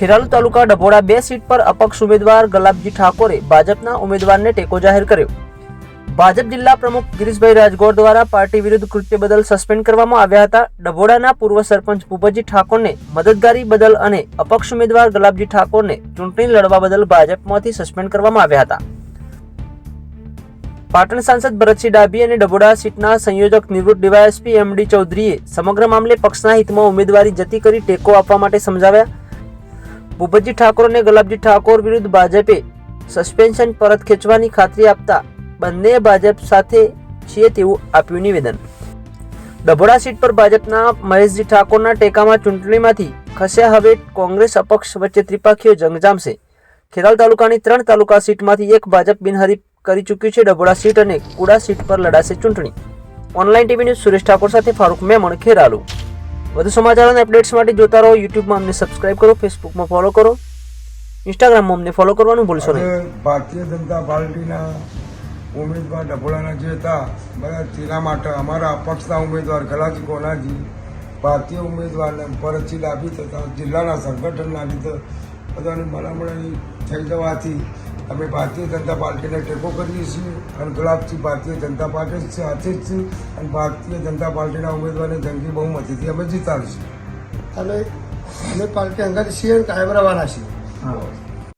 ખેરાલુ તાલુકા ડભોડા બે સીટ પર અપક્ષ ઉમેદવાર ગલાબજી ઠાકોરે ભાજપના ઉમેદવારને ટેકો જાહેર કર્યો. ભાજપ જિલ્લા પ્રમુખ ગિરીશભાઈ રાજગોર દ્વારા પાર્ટી વિરુદ્ધ કૃત્ય બદલ સસ્પેન્ડ કરવામાં આવ્યા હતા. ડભોડાના પૂર્વ સરપંચ ભૂપતજી ઠાકોરને મદદગારી બદલ અને અપક્ષ ઉમેદવાર ગલાબજી ઠાકોરને ચૂંટણી લડવા બદલ ભાજપમાંથી સસ્પેન્ડ કરવામાં આવ્યા હતા. પાટણ સાંસદ ભરતસિંહ ડાભી અને ડભોડા સીટના સંયોજક નિવૃત્ત ડીવાયએસપી એમડી ચૌધરીએ સમગ્ર મામલે પક્ષના હિતમાં ઉમેદવારી જતી કરી ટેકો આપવા માટે સમજાવ્યા. ભૂપતજી ઠાકોર અને ગુલાબજી ઠાકોર વિરુદ્ધ ભાજપે સસ્પેન્શન પરત ખેંચવાની ખાતરી આપતા બંને ભાજપ સાથે છીએ તેવું આપ્યું નિવેદન. ડભોડા સીટ પર ભાજપના મહેશજી ઠાકોરના ટેકામાં ચૂંટણીમાંથી ખસ્યા હવે કોંગ્રેસ અપક્ષ વચ્ચે ત્રિપાખીઓ જંગ જામશે. ખેરાલ તાલુકાની ત્રણ તાલુકા સીટમાંથી એક ભાજપ બિનહરીફ કરી ચૂક્યું છે. ડભોડા સીટ અને કુડા સીટ પર લડાશે ચૂંટણી. Online TV news Suresh Thakor સાથે ફારૂક મેમણ, ખેરાલુ. વધુ સમાચાર અને અપડેટ્સ માટે જોતા રહો. યુટ્યુબમાં અમને સબસ્ક્રાઇબ કરો ફેસબુકમાં ફોલો કરો. ઇન્સ્ટાગ્રામમાં અમને ફોલો કરવાનું ભૂલશો નહીં. ભારતીય જનતા પાર્ટીના ઉમેદવાર ડભોળાના જે હતા, બધા તેના માટે અમારા અપક્ષના ઉમેદવાર ગલાજી કોનાજી ભારતીય ઉમેદવારને ભરતજી લાભી થતા જિલ્લાના સંગઠનના લીધે બધાની મનામણી થઈ જવાથી અમે ભારતીય જનતા પાર્ટીને ટેકો કરીએ છીએ અને ગુલાબથી ભારતીય જનતા પાર્ટી જ સાથે જ છે અને ભારતીય જનતા પાર્ટીના ઉમેદવારને જંગી બહુમતીથી અમે જીતાડીશું. અને અમે પાર્ટી અંગાથી છીએ અને કાયમ રહેવાના છીએ.